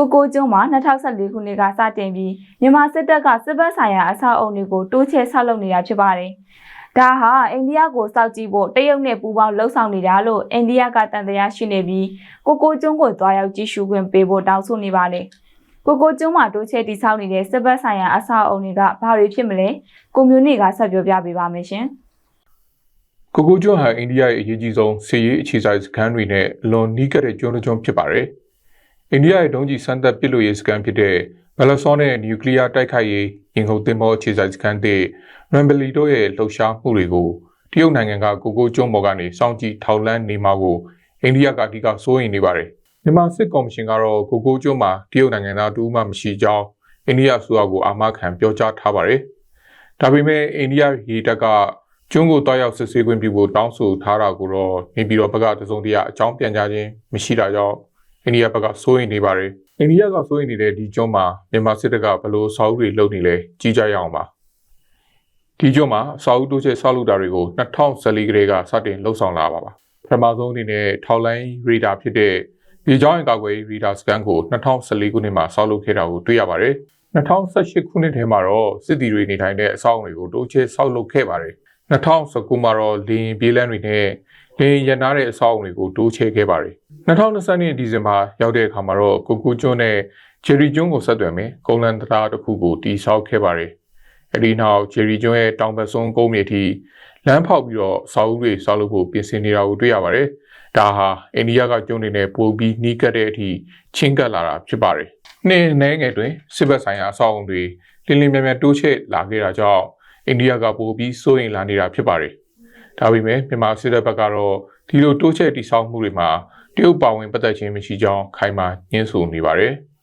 ကိုကိုကျွန်းမှာ2014ခုနှစ်ကစတင်ပြီးမြန်မာစစ်တပ်ကစစ်ဘက်ဆိုင်ရာအဆောက်အုံတွေကိုတိုးချဲ့ဆောက်လုပ်နေတာဖြစ်ပါတယ်။ဒါဟာအိန္ဒိယကိုစောက်ကြည့်ဖို့တရုတ်နဲ့ပူးပေါင်းလှုပ်ဆောင်နေတာလို့အိန္ဒိယကတန်တရားရှိနေပြီးကိုကိုကျွန်းကိုတွားရောက်ကြည့်ရှုခွင့်ပေးဖို့တောင်းဆိုနေပါတယ်။ကိုကိုကျွန်းမှာတိုးချဲ့တည်ဆောက်နေတဲ့စစ်ဘက်ဆိုင်ရာအဆောက်အုံတွေကဘာတွေဖြစ်မလဲ။ကွန်မြူနတီကဆက်ပြောပြပေးပါမယ်ရှင်။ကိုကိုကျွန်းဟာအိန္ဒိယရဲ့အရေးကြီးဆုံးစီးရေးအခြေဆိုင်စခန်းတွေနဲ့အလွန်နီးကပ်တဲ့ကျွန်းတစ်ကျွန်းဖြစ်ပါတယ်။ အိန္ဒိယရဲ့ဒုံးကျည်စမ်းသပ်ပစ်လို့ရေးစခန်းဖြစ်တဲ့ဘလဆောနဲ့နျူကလ িয়ার တိုက်ခိုက်ရေးရင်ခုန်သင်္ဘောအခြေဆိုင်စခန်းတွေရမ်ဘလီတို့ရဲ့လှုပ်ရှားမှုတွေကိုတရုတ်နိုင်ငံကကိုကိုကျွန်းပေါ်ကနေစောင့်ကြည့်ထောက်လှမ်းနေမှာကိုအိန္ဒိယကအဓိကစိုးရိမ်နေပါတယ်။မြန်မာစစ်ကော်မရှင်ကတော့ကိုကိုကျွန်းမှာတရုတ်နိုင်ငံသားတူမှမရှိကြောင်းအိန္ဒိယအစိုးရကိုအာမခံပြောကြားထားပါတယ်။ဒါပေမဲ့အိန္ဒိယရေတပ်ကကျွန်းကိုတွားရောက်စစ်ဆေးခွင့်ပြုဖို့တောင်းဆိုထားတာကိုတော့နေပြည်တော်ဘက်ကတစုံတရာအကြောင်းပြန်ကြားခြင်းမရှိတာကြောင့် အိန္ဒိယဘက်ကစိုးရိမ်နေပါတယ်။အိန္ဒိယကစိုးရိမ်နေတဲ့ဒီကျွန်းမှာမြန်မာစစ်တပ်ကဘယ်လို့စာအုပ်တွေလုပ်နေလဲကြီးကြရအောင်ပါ။ဒီကျွန်းမှာစာအုပ်တိုးချက်ဆောက်လုပ်တာတွေကို2014ကလေးကစတင်လှုပ်ဆောင်လာပါပါ။ပထမဆုံးအနေနဲ့ထောက်လိုင်းရေဒါဖြစ်တဲ့ဒီကြောင်းအကာအကွယ်ရေဒါစကန်ကို2014ခုနှစ်မှာဆောက်လုပ်ခဲ့တာကိုတွေ့ရပါတယ်။2018ခုနှစ်ထဲမှာတော့စစ်တီတွေနေထိုင်တဲ့အဆောက်အုံတွေကိုတိုးချဲ့ဆောက်လုပ်ခဲ့ပါတယ်။2019မှာတော့လင်းပြေးလန်းတွေနဲ့လင်းရန်နာတဲ့အဆောက်အုံတွေကိုတိုးချဲ့ခဲ့ပါတယ်။ 2020ဒီဇင်ဘာရောက်တဲ့အခါမှာတော့ကိုကူကျွန်းနဲ့ဂျယ်ရီကျွန်းကိုဆက်သွယ်မယ်ကုန်းလန်တရားတစ်ခုကိုတီဆောက်ခဲ့ပါတယ်။အဲဒီနောက်ဂျယ်ရီကျွန်းရဲ့တောင်ဘက်ဆုံးကုန်းမြေထိလမ်းဖောက်ပြီးတော့ဆောက်ဦးတွေဆောက်လုပ်ဖို့ပြင်ဆင်နေတာကိုတွေ့ရပါတယ်။ဒါဟာအိန္ဒိယကကျွန်းတွေနဲ့ပိုပြီးနှီးကပ်တဲ့အထိချင်းကပ်လာတာဖြစ်ပါတယ်။နှစ်နဲငယ်တွင်စစ်ဘက်ဆိုင်ရာအဆောက်အုံတွေလင်းလင်းမြမြတိုးချဲ့လာခဲ့တာကြောင့်အိန္ဒိယကပိုပြီးစိုးရိမ်လာနေတာဖြစ်ပါတယ်။ဒါပေမဲ့မြန်မာစစ်တပ်ဘက်ကတော့ဒီလိုတိုးချဲ့တိစောက်မှုတွေမှာတ ရုတ်ပါဝင်ပတ်သက်ခြင်းမရှိကြောင်းခိုင်မာညှင်းဆိုနေပါတယ်။